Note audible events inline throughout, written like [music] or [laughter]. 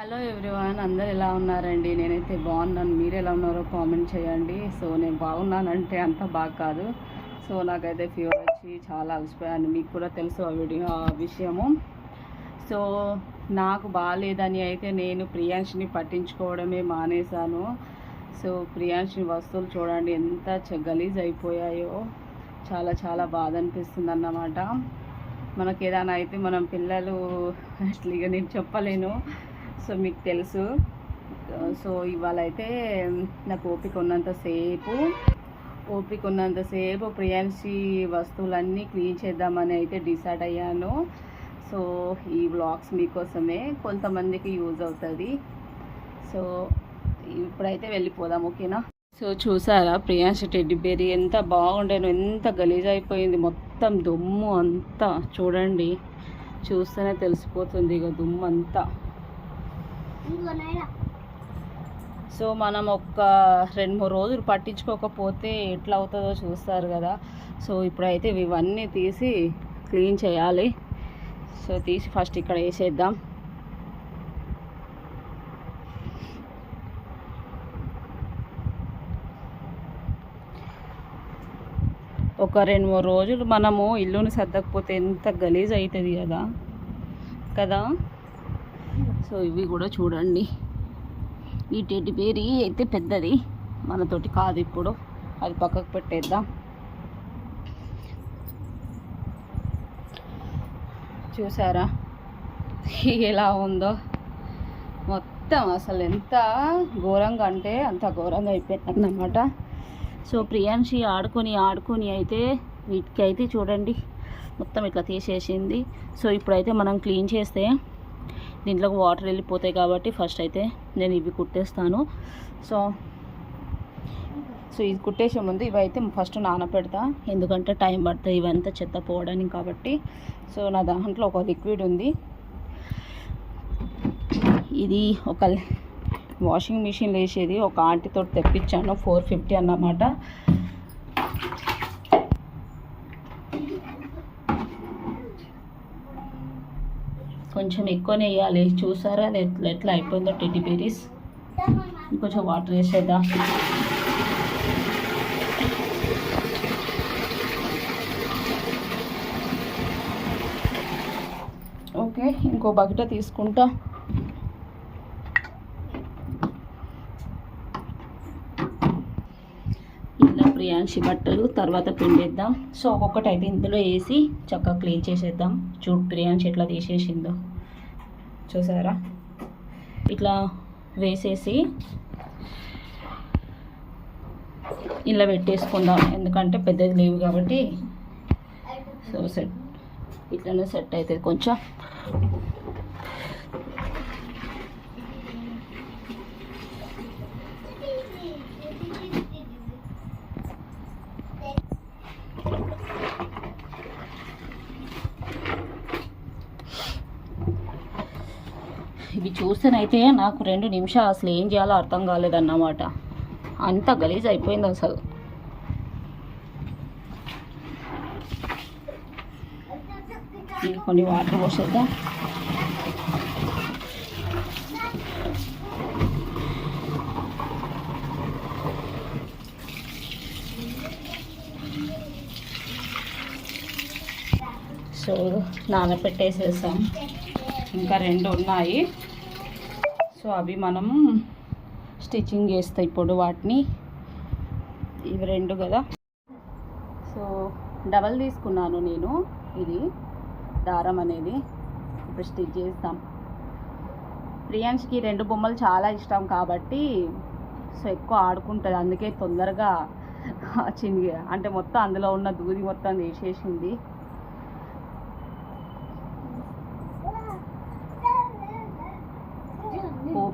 Hello everyone అందరు ఎలా ఉన్నారండి? నేనైతే బాగున్నాను. మీరు ఎలా ఉన్నారో కామెంట్ చేయండి. సో నేను బాగున్నానంటే అంత బాగా కాదు. సో నాకైతే ఫీవర్ వచ్చి చాలా అలసిపోయాను. మీకు కూడా తెలుసు ఆ వీడియో ఆ విషయము. సో నాకు బాగాలేదని అయితే నేను ప్రియాంష్ని పట్టించుకోవడమే మానేశాను. సో ప్రియాంష్ని వస్తువులు చూడండి ఎంత చ- గలీజ్ అయిపోయాయో. చాలా చాలా బాధ అనిపిస్తుంది అన్నమాట. మనకి ఏదైనా అయితే మనం పిల్లలు అట్లా ఇక నేను చెప్పలేను. సో మీకు తెలుసు. సో ఇవాళ అయితే నాకు ఓపిక ఉన్నంతసేపు ఓపిక ఉన్నంతసేపు ప్రియాన్సీ వస్తువులన్నీ క్లీన్ చేద్దామని అయితే డిసైడ్ అయ్యాను. సో ఈ వ్లాగ్స్ మీకోసమే కొంతమందికి యూజ్ అవుతుంది. సో ఇప్పుడైతే వెళ్ళిపోదాం ఓకేనా? సో చూసారా ప్రియాంశ టెడ్డిబేరి ఎంత బాగుండేను ఎంత గలీజ్ అయిపోయింది మొత్తం దుమ్ము అంతా. చూడండి చూస్తేనే తెలిసిపోతుంది ఇక దుమ్ము అంతా సో మనం ఒక్క రెండు మూడు రోజులు పట్టించుకోకపోతే ఎట్లా అవుతుందో చూస్తారు కదా. సో ఇప్పుడైతే ఇవన్నీ తీసి క్లీన్ చేయాలి. సో తీసి ఫస్ట్ ఇక్కడ వేసేద్దాం. ఒక రెండు మూడు రోజులు మనము ఇల్లుని సర్దకపోతే ఎంత గలీజ్ అవుతుంది కదా. కదా? సో ఇవి కూడా చూడండి. ఈ టెడ్డి బేరీ అయితే పెద్దది. మనతోటి కాదు ఇప్పుడు. అది పక్కకు పెట్టేద్దాం. చూసారా? ఎలా ఉందో? మొత్తం అసలు ఎంత ఘోరంగా అంటే అంత ఘోరంగా అయిపోయిందన్నమాట. సో ప్రియాంశి ఆడుకొని ఆడుకొని అయితే వీటికి అయితే చూడండి. మొత్తం ఇట్లా తీసేసింది. సో ఇప్పుడైతే మనం క్లీన్ చేస్తే దీంట్లోకి వాటర్ వెళ్ళిపోతాయి కాబట్టి ఫస్ట్ అయితే నేను ఇవి కుట్టేస్తాను. సో సో ఇది కుట్టేసే ముందు ఇవి అయితే ఫస్ట్ నానపెడతా. ఎందుకంటే టైం పడుతుంది ఇవంతా చెత్త పోవడానికి కాబట్టి. సో నా దాంట్లో ఒక లిక్విడ్ ఉంది. ఇది ఒక వాషింగ్ మిషన్ వేసేది ఒక ఆంటీతో తెప్పించాను ఫోర్ ఫిఫ్టీ అన్నమాట. కొంచెం ఎక్కువనే వేయాలి చూసారా? అది ఎట్లా ఎట్లా అయిపోయిందో టెడ్డి బేరీస్ ఇంకొంచెం వాటర్ వేసేద్దాం. ఓకే ఇంకో బకెట తీసుకుంటా. ఇలా ప్రియాంశి బట్టలు తర్వాత పిండేద్దాం. సో ఒక్కొక్కటి అయితే ఇందులో వేసి చక్కగా క్లీన్ చేసేద్దాం. చూడు ప్రియాంశి ఎట్లా తీసేసిందో. చూసారా? ఇట్లా వేసేసి ఇలా పెట్టేసుకుందాం. ఎందుకంటే పెద్దది లేవు కాబట్టి. So set. ఇట్లనే సెట్ అవుతుంది కొంచెం. ఇవి చూస్తేనైతే నాకు రెండు నిమిషాలు అసలు ఏం చేయాలో అర్థం కాలేదన్నమాట. అంత గలీజ్ అయిపోయింది అసలు. కొన్ని వాటర్ పోసేద్దాం. సో నానబెట్టేసేసాం ఇంకా రెండు ఉన్నాయి. సో అవి మనం స్టిచ్చింగ్ చేస్తాయి ఇప్పుడు వాటిని. ఇవి రెండు కదా. సో డబల్ తీసుకున్నాను నేను. ఇది దారం అనేది. ఇప్పుడు స్టిచ్ చేస్తాం. ప్రియాంష్కి రెండు బొమ్మలు చాలా ఇష్టం కాబట్టి సో ఎక్కువ ఆడుకుంటుంది. అందుకే తొందరగా చినిగి అంటే మొత్తం అందులో ఉన్న దూది మొత్తం తీసేసింది.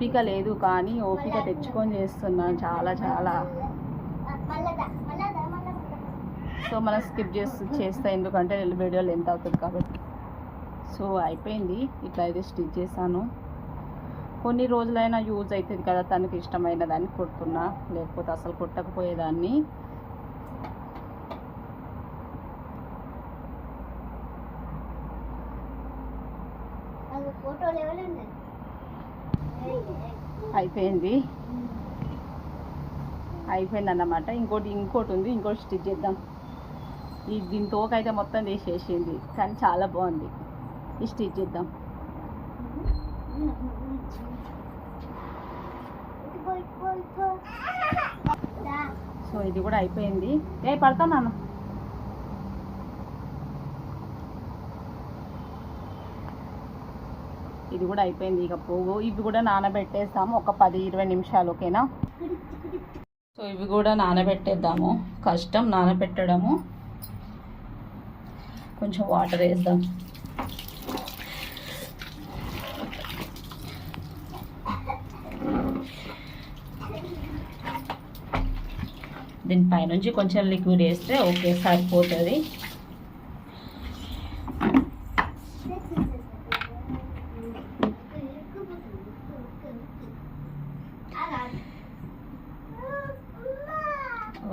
ఓపిక లేదు కానీ ఓపిక తెచ్చుకొని చేస్తున్నాను చాలా చాలా. సో మనం స్కిప్ చేసి చేస్తా. ఎందుకంటే వీడియో లెంత్ అవుతుంది కాబట్టి. సో అయిపోయింది. ఇట్లా అయితే స్టిచ్ చేశాను. కొన్ని రోజులైనా యూజ్ అవుతుంది కదా తనకి ఇష్టమైన దాన్ని కుడుతున్నా. లేకపోతే అసలు కుట్టకపోయేదాన్ని. ఫోటోలు ఎవరు అయిపోయింది. అయిపోయింది అన్నమాట ఇంకోటి ఇంకోటి ఉంది ఇంకోటి స్టిచ్ చేద్దాం. ఈ దీని తోకైతే మొత్తం తీసేసింది కానీ చాలా బాగుంది. ఈ స్టిచ్ చేద్దాం. సో ఇది కూడా అయిపోయింది. ఏ పడతాను ఇది కూడా అయిపోయింది ఇక పోగు. ఇవి కూడా నానబెట్టేస్తాము ఒక పది ఇరవై నిమిషాలు ఓకేనా? సో ఇవి కూడా నానబెట్టేద్దాము. కష్టం నానబెట్టడము. కొంచెం వాటర్ వేద్దాం. దీనిపైనుంచి కొంచెం లిక్విడ్ వేస్తే ఓకే సరిపోతుంది.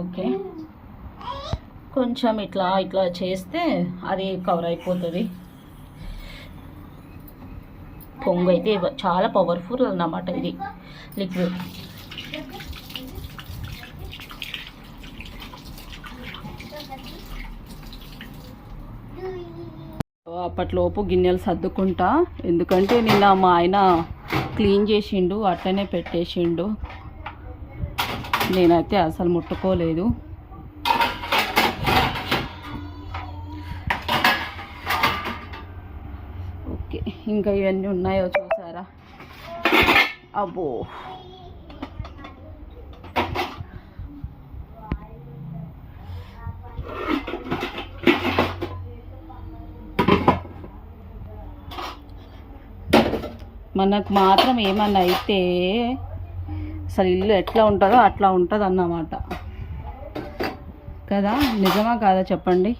ఓకే. కొంచెం ఇట్లా ఇట్లా చేస్తే అది కవర్ అయిపోతుంది. పొంగు అయితే చాలా పవర్ఫుల్ అన్నమాట ఇది. లిక్విడ్ అప్పట్లోపు గిన్నెలు సర్దుకుంటా. ఎందుకంటే నిన్న మా ఆయన క్లీన్ చేసిండు అట్లనే పెట్టేసిండు. నేనైతే అసలు ముట్టుకోలేదు. ఓకే ఇంకా ఇవన్నీ ఉన్నాయో చూసారా? అబ్బో. మనకు మాత్రం ఏమన్నా అయితే అసలు ఇల్లు ఎట్లా ఉంటుందో అట్లా ఉంటుంది అన్నమాట కదా? నిజమా కాదా చెప్పండి?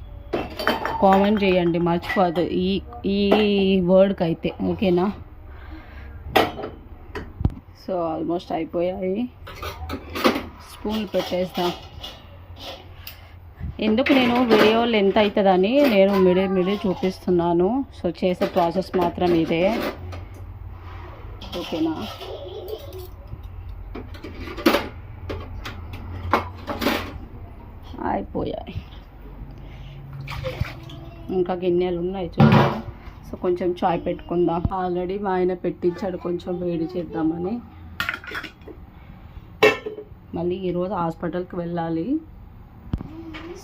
కామెంట్ చేయండి మర్చిపోదు ఈ ఈ వర్డ్కి అయితే ఓకేనా? సో ఆల్మోస్ట్ అయిపోయాయి. స్పూన్లు పెట్టేస్తా. ఎందుకు నేను వీడియో లెంత్ అవుతుందని నేను మిడి మిడి చూపిస్తున్నాను. సో చేసే ప్రాసెస్ మాత్రం ఇదే. ఓకేనా? అయిపోయాయి. ఇంకా గిన్నెలు ఉన్నాయి చూడండి సో కొంచెం చాయ్ పెట్టుకుందాం. ఆల్రెడీ మా ఆయన పెట్టించాడు కొంచెం వేడి చేద్దామని. మళ్ళీ ఈరోజు హాస్పిటల్కి వెళ్ళాలి.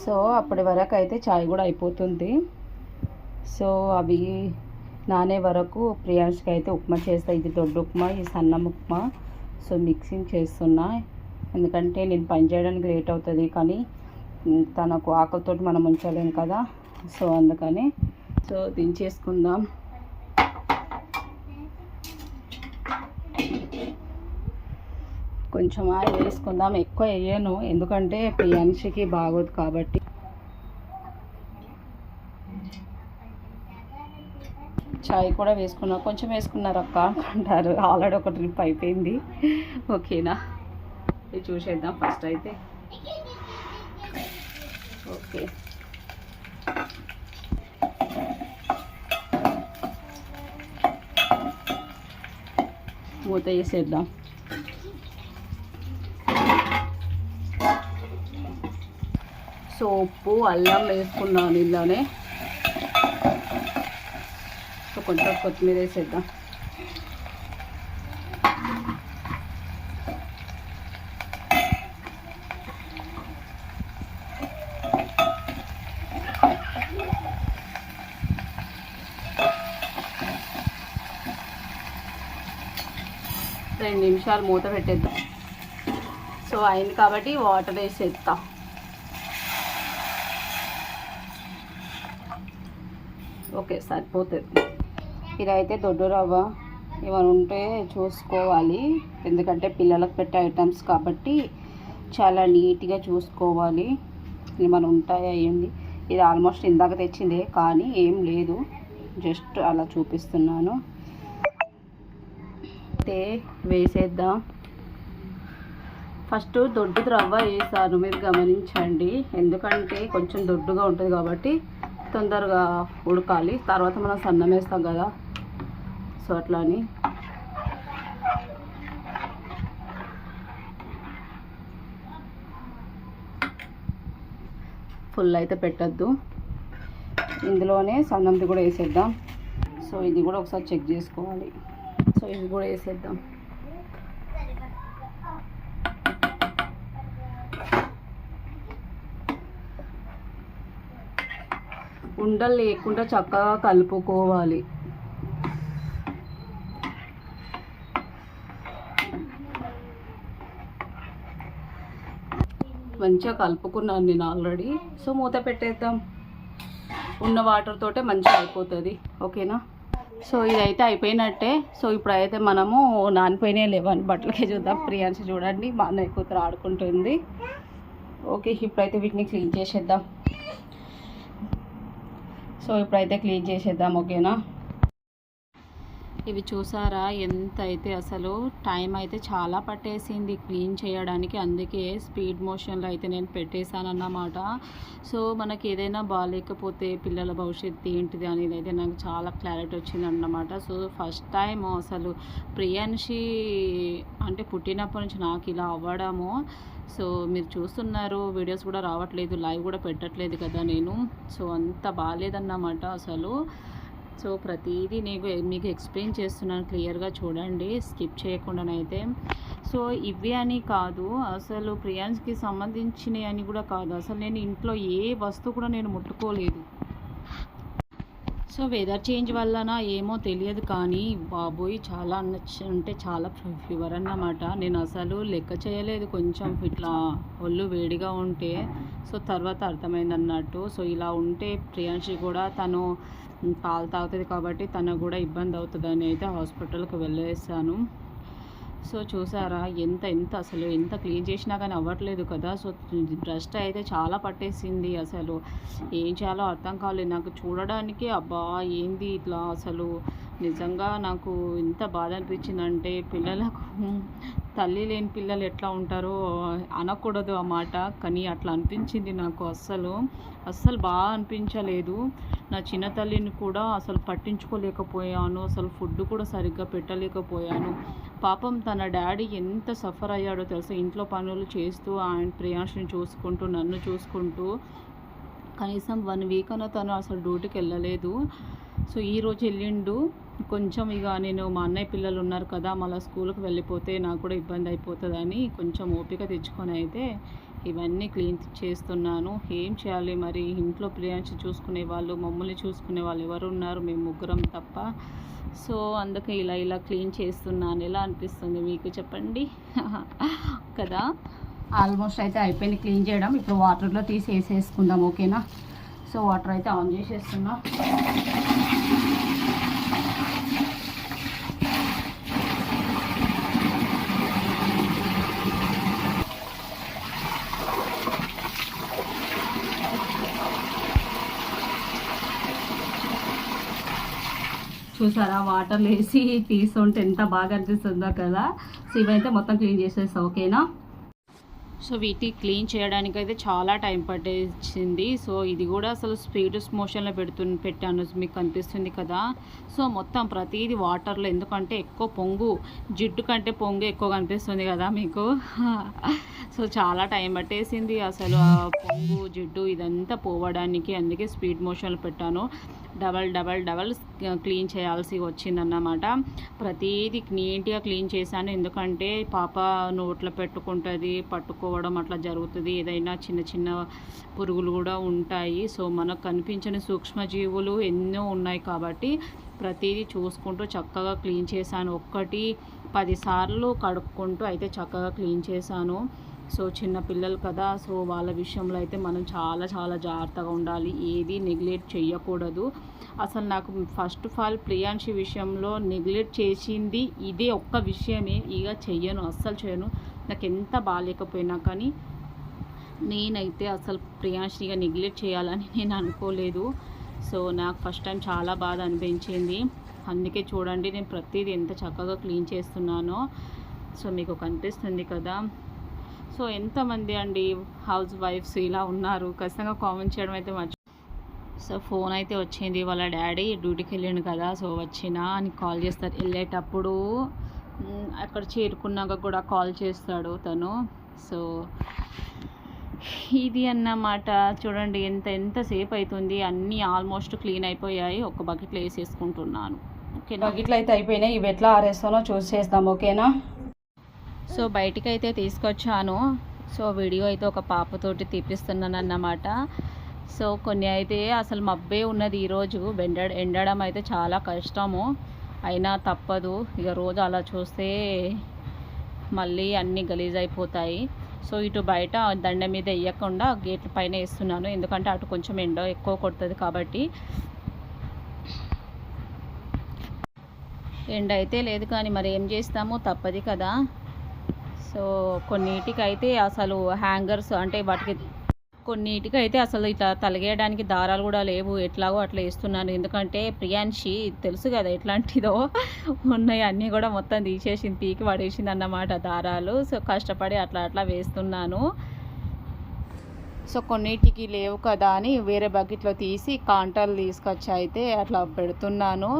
సో అప్పటి వరకు అయితే చాయ్ కూడా అయిపోతుంది. సో అవి నానే వరకు ప్రియాంష్కి అయితే ఉప్మా చేస్తా. ఇది దొడ్డు ఉప్మా ఇది సన్నం ఉప్మా. సో మిక్సింగ్ చేస్తున్నా. ఎందుకంటే నేను పని చేయడానికి లేట్ అవుతుంది కానీ తనకు ఆకలితోటి మనం ఉంచలేం కదా. సో అందుకని. సో దించేసుకుందాం. కొంచెం ఆయిల్ వేసుకుందాం. ఎక్కువ వేయను. ఎందుకంటే ప్రియాంశికి బాగోదు కాబట్టి. చాయ్ కూడా వేసుకున్నా. కొంచెం వేసుకున్నారు అక్క. అంటారు. ఆల్రెడీ ఒక ట్రిప్ అయిపోయింది. ఓకేనా? ఇది చూసేద్దాం ఫస్ట్ అయితే. ఓకే. మూత వేసేద్దాం. సో ఉప్పు అల్లం వేసుకున్నాను ఇలానే. సో కొంచెం కొత్తిమీర వేసేద్దాం. రెండు నిమిషాలు మూత పెట్టేద్దాం. సో అయింది కాబట్టి వాటర్ వేసేద్దాం. ఓకే సరిపోతుంది. ఇదైతే దొడ్డు రవ్వ. ఏమైనా ఉంటే చూసుకోవాలి. ఎందుకంటే పిల్లలకు పెట్టే ఐటమ్స్ కాబట్టి చాలా నీట్గా చూసుకోవాలి. ఏమైనా ఉంటాయా ఏంది? ఇది ఆల్మోస్ట్ ఇందాక తెచ్చిందే కానీ ఏం లేదు. జస్ట్ అలా చూపిస్తున్నాను. అయితే వేసేద్దాం. ఫస్ట్ దొడ్డు రవ్వ వేసాను మీరు గమనించండి. ఎందుకంటే కొంచెం దొడ్డుగా ఉంటుంది కాబట్టి తొందరగా ఉడకాలి. తర్వాత మనం సన్నం వేస్తాం కదా. సో అట్లా అని ఫుల్ అయితే పెట్టద్దు. ఇందులోనే సన్నంది కూడా వేసేద్దాం. సో ఇది కూడా ఒకసారి చెక్ చేసుకోవాలి. సో ఇది కూడా వేసేద్దాం. ఉండలు లేకుండా చక్కగా కలుపుకోవాలి. మంచిగా కలుపుకున్నాను నేను ఆల్రెడీ. సో మూత పెట్టేద్దాం. ఉన్న వాటర్ తోటే మంచిగా అయిపోతుంది. ఓకేనా? సో ఇదైతే అయిపోయినట్టే. సో ఇప్పుడైతే మనము నానిపోయినా లేవని బట్టలకే చూద్దాం. ప్రియాన్స్ చూడండి మా అన్నయ్య కూతురు ఆడుకుంటుంది. ఓకే ఇప్పుడైతే వీటిని క్లీన్ చేసేద్దాం. సో ఇప్పుడైతే క్లీన్ చేసేద్దాం ఓకేనా? ఇవి చూసారా? ఎంత అయితే అసలు టైం అయితే చాలా పట్టేసింది క్లీన్ చేయడానికి. అందుకే స్పీడ్ మోషన్లో అయితే నేను పెట్టేశాను అన్నమాట సో మనకి ఏదైనా బాగాలేకపోతే పిల్లల భవిష్యత్తు ఏంటిది అనేది అయితే నాకు చాలా క్లారిటీ వచ్చింది అన్నమాట సో ఫస్ట్ టైం అసలు ప్రియాన్షి అంటే పుట్టినప్పటి నుంచి నాకు ఇలా అవ్వడము. సో మీరు చూస్తున్నారు వీడియోస్ కూడా రావట్లేదు లైవ్ కూడా పెట్టట్లేదు కదా నేను. సో అంత బాగాలేదన్నమాట అసలు. సో ప్రతిదీ నీకు మీకు ఎక్స్ప్లెయిన్ చేస్తున్నాను క్లియర్గా చూడండి స్కిప్ చేయకుండానైతే. సో ఇవి అని కాదు అసలు ప్రియాన్స్కి సంబంధించినవి అని కూడా కాదు. అసలు నేను ఇంట్లో ఏ వస్తువు కూడా నేను ముట్టుకోలేదు. సో వెదర్ చేంజ్ వలన ఏమో తెలియదు కానీ బాబోయ్ చాలా నచ్చ- అంటే చాలా ఫీవర్ అన్నమాట. నేను అసలు లెక్క చేయలేదు కొంచెం ఇట్లా ఒళ్ళు వేడిగా ఉంటే. సో తర్వాత అర్థమైంది అన్నట్టు సో ఇలా ఉంటే ప్రియాంశి కూడా తను పాలు తాగుతుంది కాబట్టి తనకు కూడా ఇబ్బంది అవుతుందని అయితే హాస్పిటల్కి వెళ్ళేసాను. సో చూసారా ఎంత ఎంత అసలు ఎంత క్లీన్ చేసినా కానీ అవ్వట్లేదు కదా. సో డస్ట్ అయితే చాలా పట్టేసింది అసలు. ఏం చేయాలో అర్థం కాలేదు. నాకు చూడడానికి అబ్బా ఏంది ఇట్లా అసలు నిజంగా నాకు ఎంత బాధ అనిపించిందంటే పిల్లలకు తల్లి లేని పిల్లలు ఎట్లా ఉంటారో అనకూడదు ఆ మాట. కానీ అట్లా అనిపించింది నాకు అస్సలు. అస్సలు బాగా అనిపించలేదు. నా చిన్న తల్లిని కూడా అసలు పట్టించుకోలేకపోయాను. అసలు ఫుడ్ కూడా సరిగ్గా పెట్టలేకపోయాను. పాపం తన డాడీ ఎంత సఫర్ అయ్యాడో తెలుసా? ఇంట్లో పనులు చేస్తూ ఆయన ప్రియాంశని చూసుకుంటూ నన్ను చూసుకుంటూ కనీసం వన్ వీక్ అన్న తను అసలు డ్యూటీకి వెళ్ళలేదు. సో ఈరోజు వెళ్ళిండు. కొంచెం ఇక నేను మా అన్నయ్య పిల్లలు ఉన్నారు కదా మళ్ళీ స్కూల్కి వెళ్ళిపోతే నాకు కూడా ఇబ్బంది అయిపోతుందని కొంచెం ఓపిక తెచ్చుకొని అయితే ఇవన్నీ క్లీన్ చేస్తున్నాను. ఏం చేయాలి మరి? ఇంట్లో ప్రియాంశ చూసుకునే వాళ్ళు మమ్మల్ని చూసుకునే వాళ్ళు ఎవరు ఉన్నారు? మేము ముగ్గురం తప్ప. సో అందుకే ఇలా ఇలా క్లీన్ చేస్తున్నాను. ఎలా అనిపిస్తుంది మీకు చెప్పండి? [laughs] కదా? ఆల్మోస్ట్ అయితే అయిపోయింది క్లీన్ చేయడం. ఇప్పుడు వాటర్లో తీసి వేసేసుకుందాం ఓకేనా? సో వాటర్ అయితే ఆన్ చేసేస్తున్నా. చూసారా? వాటర్ వేసి తీసుకుంటే ఎంత బాగా అనిపిస్తుందో కదా. సో ఇవైతే మొత్తం క్లీన్ చేసేస్తా ఓకేనా? సో వీటిని క్లీన్ చేయడానికి అయితే చాలా టైం పట్టేసింది. సో ఇది కూడా అసలు స్పీడ్ మోషన్లో పెడుతు పెట్టాను. మీకు కనిపిస్తుంది కదా. సో మొత్తం ప్రతిదీ వాటర్లో ఎందుకంటే ఎక్కువ పొంగు జిడ్డు కంటే పొంగు ఎక్కువ కనిపిస్తుంది కదా మీకు. [laughs] సో చాలా టైం పట్టేసింది. అసలు పొంగు జిడ్డు ఇదంతా పోవడానికి అందుకే స్పీడ్ మోషన్లో పెట్టాను. డబల్ డబల్ డబల్ క్లీన్ చేయాల్సి వచ్చిందన్నమాట. ప్రతిదీ నీట్గా క్లీన్ చేశాను. ఎందుకంటే పాప నోట్లో పెట్టుకుంటుంది పట్టుకోవడం అట్లా జరుగుతుంది. ఏదైనా చిన్న చిన్న పురుగులు కూడా ఉంటాయి. సో మనకు కనిపించని సూక్ష్మజీవులు ఎన్నో ఉన్నాయి కాబట్టి ప్రతిదీ చూసుకుంటూ చక్కగా క్లీన్ చేశాను. ఒక్కటి పదిసార్లు కడుక్కుంటూ అయితే చక్కగా క్లీన్ చేశాను. సో చిన్న పిల్లలు కదా సో వాళ్ళ విషయంలో అయితే మనం చాలా చాలా జాగ్రత్తగా ఉండాలి. ఏది నెగ్లెక్ట్ చేయకూడదు అసలు నాకు ఫస్ట్ ఆఫ్ ఆల్ ప్రియాంశి విషయంలో నెగ్లెక్ట్ చేసింది ఇదే ఒక్క విషయమే. ఇక చెయ్యను అస్సలు చేయను నాకు ఎంత బాగాలేకపోయినా కానీ నేనైతే అసలు ప్రియాంశిగా నెగ్లెక్ట్ చేయాలని నేను అనుకోలేదు. సో నాకు ఫస్ట్ టైం చాలా బాధ అనిపించింది. అందుకే చూడండి నేను ప్రతిదీ ఎంత చక్కగా క్లీన్ చేస్తున్నానో. సో మీకు కనిపిస్తుంది కదా. సో ఎంతమంది అండి హౌస్ వైఫ్స్ ఇలా ఉన్నారు? ఖచ్చితంగా కామెంట్ చేయడం అయితే మర్చి సో ఫోన్ అయితే వచ్చింది. వాళ్ళ డాడీ డ్యూటీకి వెళ్ళాను కదా సో వచ్చినా అని కాల్ చేస్తారు. వెళ్ళేటప్పుడు అక్కడ చేరుకున్నాక కూడా కాల్ చేస్తాడు తను. సో ఇది అన్నమాట. చూడండి ఎంత ఎంతసేపు అవుతుంది అన్నీ ఆల్మోస్ట్ క్లీన్ అయిపోయాయి. ఒక బకెట్లో వేసేసుకుంటున్నాను. ఓకే బకెట్లు అయితే అయిపోయినాయి. ఇవి ఎట్లా ఆరేస్తానో చూసి చేస్తాం ఓకేనా? సో బయటికి అయితే తీసుకొచ్చాను. సో వీడియో అయితే ఒక పాపతోటి తీపిస్తున్నాను అన్నమాట సో కొన్ని అయితే అసలు మబ్బే ఉన్నది ఈరోజు. ఎండ ఎండడం అయితే చాలా కష్టము. అయినా తప్పదు. ఇక రోజు అలా చూస్తే మళ్ళీ అన్నీ గలీజ్ అయిపోతాయి సో ఇటు బయట దండ మీద వేయకుండా గేట్ల పైన వేస్తున్నాను. ఎందుకంటే అటు కొంచెం ఎండ ఎక్కువ కొడుతుంది కాబట్టి. ఎండ అయితే లేదు కానీ మరి ఏం చేస్తాము తప్పది కదా. సో కొన్నిటికైతే అసలు హ్యాంగర్స్ అంటే వాటికి కొన్నిటికి అయితే అసలు ఇట్లా తలగేయడానికి దారాలు కూడా లేవు ఎట్లాగో అట్లా వేస్తున్నాను ఎందుకంటే ప్రియాంషి తెలుసు కదా ఎట్లాంటిదో. ఉన్నాయి అన్నీ కూడా మొత్తం తీసేసింది పీకి పడేసింది అన్నమాట దారాలు. సో కష్టపడి అట్లా అట్లా వేస్తున్నాను. సో కొన్నిటికి లేవు కదా అని వేరే బకెట్లో తీసి కాంటాలు తీసుకొచ్చి అయితే అట్లా పెడుతున్నాను.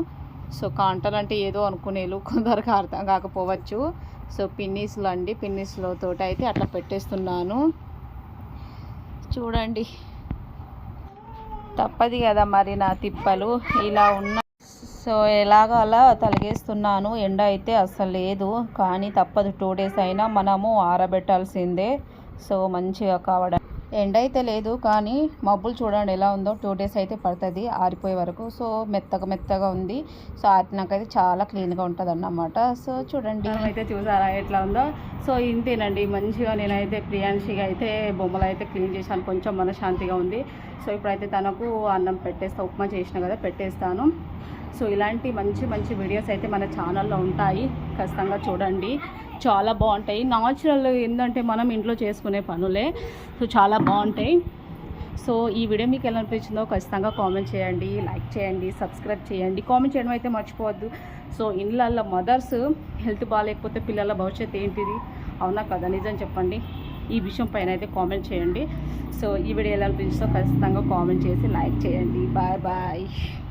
సో కాంటాలు అంటే ఏదో అనుకునేలు కొందరికి అర్థం కాకపోవచ్చు. సో పిన్నీస్లు అండి పిన్నీస్లో అయితే అట్లా పెట్టేస్తున్నాను. చూడండి. తప్పది కదా మరి నా తిప్పలు. ఇలా ఉన్న సో ఎలాగ అలా తలిగేస్తున్నాను. ఎండ అయితే అస్సలు లేదు. కానీ తప్పదు టూ డేస్ అయినా మనము ఆరబెట్టాల్సిందే. సో మంచిగా కావడం. ఎండ అయితే లేదు కానీ మబ్బులు చూడండి ఎలా ఉందో. టూ డేస్ అయితే పడుతుంది ఆరిపోయే వరకు. సో మెత్తగా మెత్తగా ఉంది. సో ఆరినాకైతే చాలా క్లీన్గా ఉంటుంది అన్నమాట సో చూడండి. అయితే చూసారా ఎట్లా ఉందో? సో ఇంతేనండి మంచిగా నేనైతే ప్రియాంశిగా అయితే బొమ్మలు అయితే క్లీన్ చేశాను. కొంచెం మనశ్శాంతిగా ఉంది. సో ఇప్పుడైతే తనకు అన్నం పెట్టేస్తా ఉప్మా చేసిన కదా పెట్టేస్తాను. సో ఇలాంటి మంచి మంచి వీడియోస్ అయితే మన ఛానల్లో ఉంటాయి. ఖచ్చితంగా చూడండి. చాలా బాగుంటాయి. నాచురల్ ఏంటంటే మనం ఇంట్లో చేసుకునే పనులే. సో చాలా బాగుంటాయి. సో ఈ వీడియో మీకు ఎలా అనిపించిందో ఖచ్చితంగా కామెంట్ చేయండి లైక్ చేయండి సబ్స్క్రైబ్ చేయండి. కామెంట్ చేయడం అయితే మర్చిపోవద్దు. సో ఇళ్ళల్లో మదర్స్ హెల్త్ బాగాలేకపోతే పిల్లల భవిష్యత్తు ఏంటిది? అవునా కదా? నిజం చెప్పండి. ఈ విషయం పైన అయితే కామెంట్ చేయండి. సో ఈ వీడియో ఎలా అనిపించిందో ఖచ్చితంగా కామెంట్ చేసి లైక్ చేయండి. Bye bye